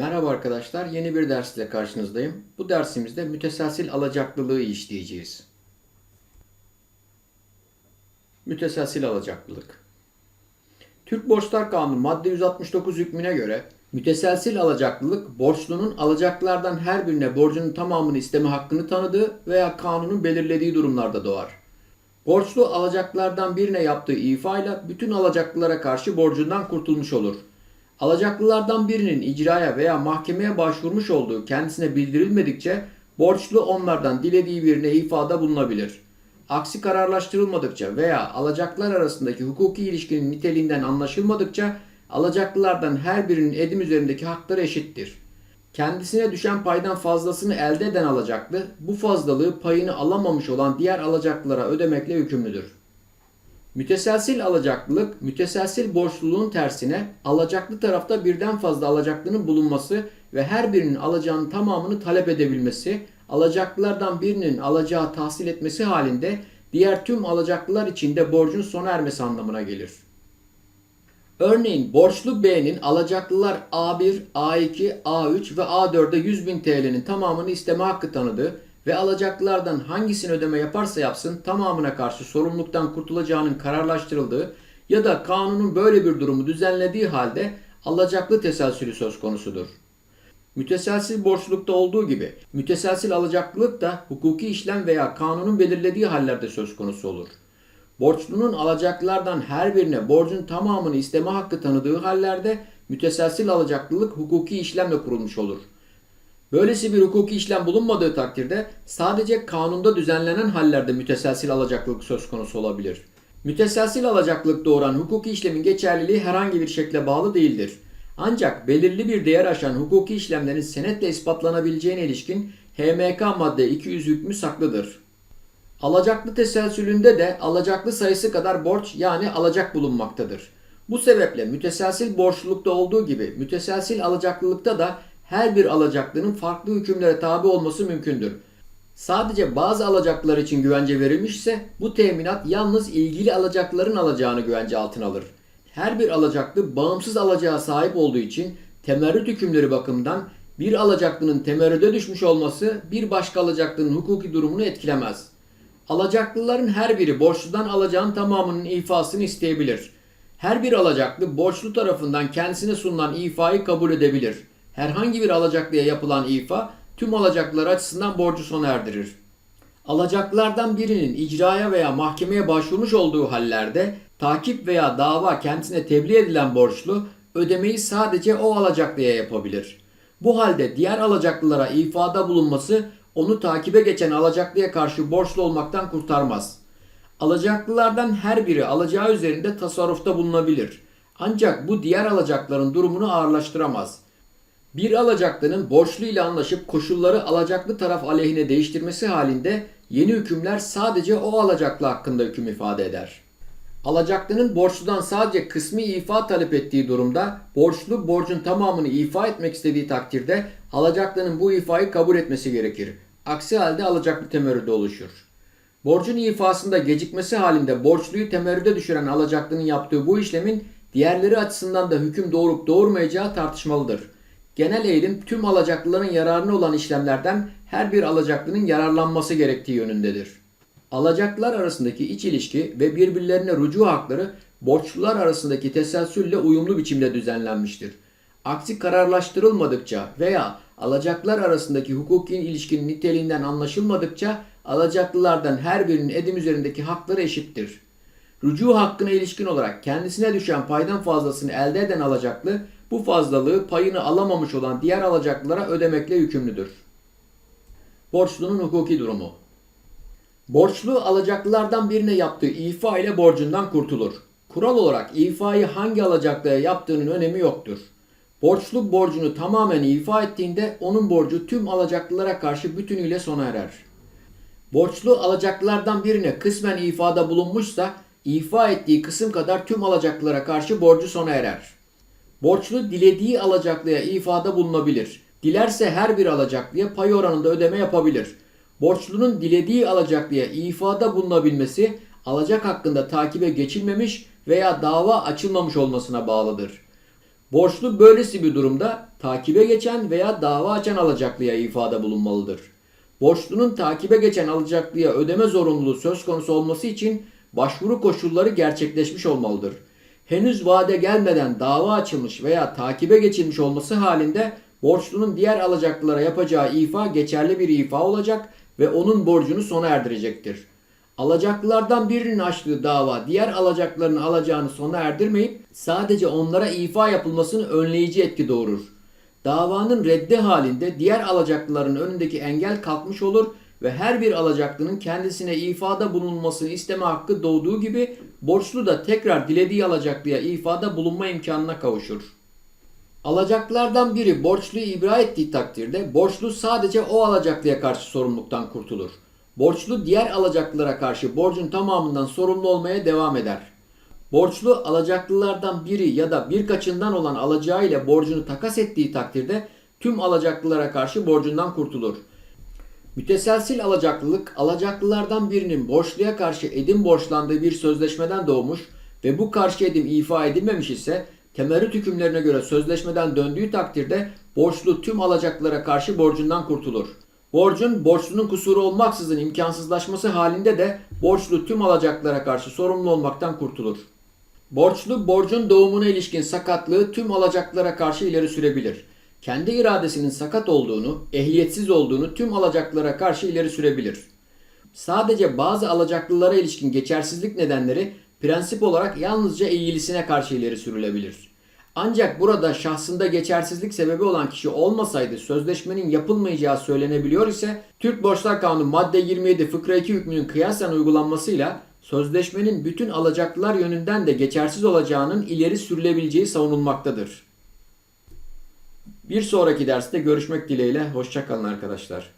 Merhaba arkadaşlar, yeni bir dersle karşınızdayım. Bu dersimizde müteselsil alacaklılığı işleyeceğiz. Müteselsil alacaklılık. Türk Borçlar Kanunu madde 169 hükmüne göre müteselsil alacaklılık borçlunun alacaklardan her birine borcunun tamamını isteme hakkını tanıdığı veya kanunun belirlediği durumlarda doğar. Borçlu alacaklardan birine yaptığı ifayla bütün alacaklılara karşı borcundan kurtulmuş olur. Alacaklılardan birinin icraya veya mahkemeye başvurmuş olduğu kendisine bildirilmedikçe borçlu onlardan dilediği birine ifade bulunabilir. Aksi kararlaştırılmadıkça veya alacaklar arasındaki hukuki ilişkinin niteliğinden anlaşılmadıkça alacaklılardan her birinin edim üzerindeki hakları eşittir. Kendisine düşen paydan fazlasını elde eden alacaklı bu fazlalığı payını alamamış olan diğer alacaklılara ödemekle yükümlüdür. Müteselsil alacaklılık, müteselsil borçluluğun tersine alacaklı tarafta birden fazla alacaklının bulunması ve her birinin alacağının tamamını talep edebilmesi, alacaklılardan birinin alacağı tahsil etmesi halinde diğer tüm alacaklılar için de borcun sona ermesi anlamına gelir. Örneğin borçlu B'nin alacaklılar A1, A2, A3 ve A4'e 100 bin TL'nin tamamını isteme hakkı tanıdığı ve alacaklılardan hangisini ödeme yaparsa yapsın tamamına karşı sorumluluktan kurtulacağının kararlaştırıldığı ya da kanunun böyle bir durumu düzenlediği halde alacaklı teselsülü söz konusudur. Müteselsil borçlulukta olduğu gibi müteselsil alacaklılık da hukuki işlem veya kanunun belirlediği hallerde söz konusu olur. Borçlunun alacaklardan her birine borcun tamamını isteme hakkı tanıdığı hallerde müteselsil alacaklılık hukuki işlemle kurulmuş olur. Böylesi bir hukuki işlem bulunmadığı takdirde sadece kanunda düzenlenen hallerde müteselsil alacaklılık söz konusu olabilir. Müteselsil alacaklılık doğuran hukuki işlemin geçerliliği herhangi bir şekle bağlı değildir. Ancak belirli bir değer aşan hukuki işlemlerin senetle ispatlanabileceğine ilişkin HMK madde 200 hükmü saklıdır. Alacaklı teselsülünde de alacaklı sayısı kadar borç yani alacak bulunmaktadır. Bu sebeple müteselsil borçlulukta olduğu gibi müteselsil alacaklılıkta da her bir alacaklının farklı hükümlere tabi olması mümkündür. Sadece bazı alacaklılar için güvence verilmişse bu teminat yalnız ilgili alacakların alacağını güvence altına alır. Her bir alacaklı bağımsız alacağa sahip olduğu için temerrüt hükümleri bakımından bir alacaklının temerrüde düşmüş olması bir başka alacaklının hukuki durumunu etkilemez. Alacaklıların her biri borçludan alacağın tamamının ifasını isteyebilir. Her bir alacaklı borçlu tarafından kendisine sunulan ifayı kabul edebilir. Herhangi bir alacaklıya yapılan ifa tüm alacaklılar açısından borcu sona erdirir. Alacaklardan birinin icraya veya mahkemeye başvurmuş olduğu hallerde takip veya dava kendisine tebliğ edilen borçlu ödemeyi sadece o alacaklıya yapabilir. Bu halde diğer alacaklılara ifada bulunması onu takibe geçen alacaklıya karşı borçlu olmaktan kurtarmaz. Alacaklılardan her biri alacağı üzerinde tasarrufta bulunabilir. Ancak bu diğer alacakların durumunu ağırlaştıramaz. Bir alacaklının borçlu ile anlaşıp koşulları alacaklı taraf aleyhine değiştirmesi halinde yeni hükümler sadece o alacaklı hakkında hüküm ifade eder. Alacaklının borçludan sadece kısmi ifa talep ettiği durumda borçlu borcun tamamını ifa etmek istediği takdirde alacaklının bu ifayı kabul etmesi gerekir. Aksi halde alacaklı temerrüde oluşur. Borcun ifasında gecikmesi halinde borçluyu temerrüde düşüren alacaklının yaptığı bu işlemin diğerleri açısından da hüküm doğurup doğurmayacağı tartışmalıdır. Genel eğilim tüm alacaklıların yararına olan işlemlerden her bir alacaklının yararlanması gerektiği yönündedir. Alacaklılar arasındaki iç ilişki ve birbirlerine rücu hakları borçlular arasındaki teselsülle uyumlu biçimde düzenlenmiştir. Aksi kararlaştırılmadıkça veya alacaklar arasındaki hukuki ilişkinin niteliğinden anlaşılmadıkça alacaklılardan her birinin edim üzerindeki hakları eşittir. Rücu hakkına ilişkin olarak kendisine düşen paydan fazlasını elde eden alacaklı bu fazlalığı payını alamamış olan diğer alacaklılara ödemekle yükümlüdür. Borçlunun hukuki durumu Borçlu alacaklılardan birine yaptığı ifa ile borcundan kurtulur. Kural olarak ifayı hangi alacaklıya yaptığının önemi yoktur. Borçlu borcunu tamamen ifa ettiğinde onun borcu tüm alacaklılara karşı bütünüyle sona erer. Borçlu alacaklılardan birine kısmen ifada bulunmuşsa ifa ettiği kısım kadar tüm alacaklılara karşı borcu sona erer. Borçlu dilediği alacaklıya ifada bulunabilir. Dilerse her bir alacaklıya pay oranında ödeme yapabilir. Borçlunun dilediği alacaklıya ifada bulunabilmesi alacak hakkında takibe geçilmemiş veya dava açılmamış olmasına bağlıdır. Borçlu böylesi bir durumda takibe geçen veya dava açan alacaklıya ifade bulunmalıdır. Borçlunun takibe geçen alacaklıya ödeme zorunluluğu söz konusu olması için başvuru koşulları gerçekleşmiş olmalıdır. Henüz vade gelmeden dava açılmış veya takibe geçilmiş olması halinde borçlunun diğer alacaklılara yapacağı ifa geçerli bir ifa olacak ve onun borcunu sona erdirecektir. Alacaklılardan birinin açtığı dava diğer alacakların alacağını sona erdirmeyip sadece onlara ifa yapılmasını önleyici etki doğurur. Davanın reddi halinde diğer alacaklıların önündeki engel kalkmış olur ve her bir alacaklının kendisine ifada bulunmasını isteme hakkı doğduğu gibi borçlu da tekrar dilediği alacaklıya ifada bulunma imkanına kavuşur. Alacaklılardan biri borçluyu ibra ettiği takdirde borçlu sadece o alacaklıya karşı sorumluluktan kurtulur. Borçlu diğer alacaklılara karşı borcun tamamından sorumlu olmaya devam eder. Borçlu alacaklılardan biri ya da birkaçından olan alacağı ile borcunu takas ettiği takdirde tüm alacaklılara karşı borcundan kurtulur. Müteselsil alacaklılık alacaklılardan birinin borçluya karşı edim borçlandığı bir sözleşmeden doğmuş ve bu karşı edim ifa edilmemiş ise temerrüt hükümlerine göre sözleşmeden döndüğü takdirde borçlu tüm alacaklılara karşı borcundan kurtulur. Borcun borçlunun kusuru olmaksızın imkansızlaşması halinde de borçlu tüm alacaklara karşı sorumlu olmaktan kurtulur. Borçlu borcun doğumuna ilişkin sakatlığı tüm alacaklara karşı ileri sürebilir. Kendi iradesinin sakat olduğunu, ehliyetsiz olduğunu tüm alacaklara karşı ileri sürebilir. Sadece bazı alacaklılara ilişkin geçersizlik nedenleri prensip olarak yalnızca ilgilisine karşı ileri sürülebilir. Ancak burada şahsında geçersizlik sebebi olan kişi olmasaydı sözleşmenin yapılmayacağı söylenebiliyor ise Türk Borçlar Kanunu madde 27 fıkra 2 hükmünün kıyasen uygulanmasıyla sözleşmenin bütün alacaklılar yönünden de geçersiz olacağının ileri sürülebileceği savunulmaktadır. Bir sonraki derste görüşmek dileğiyle. Hoşçakalın arkadaşlar.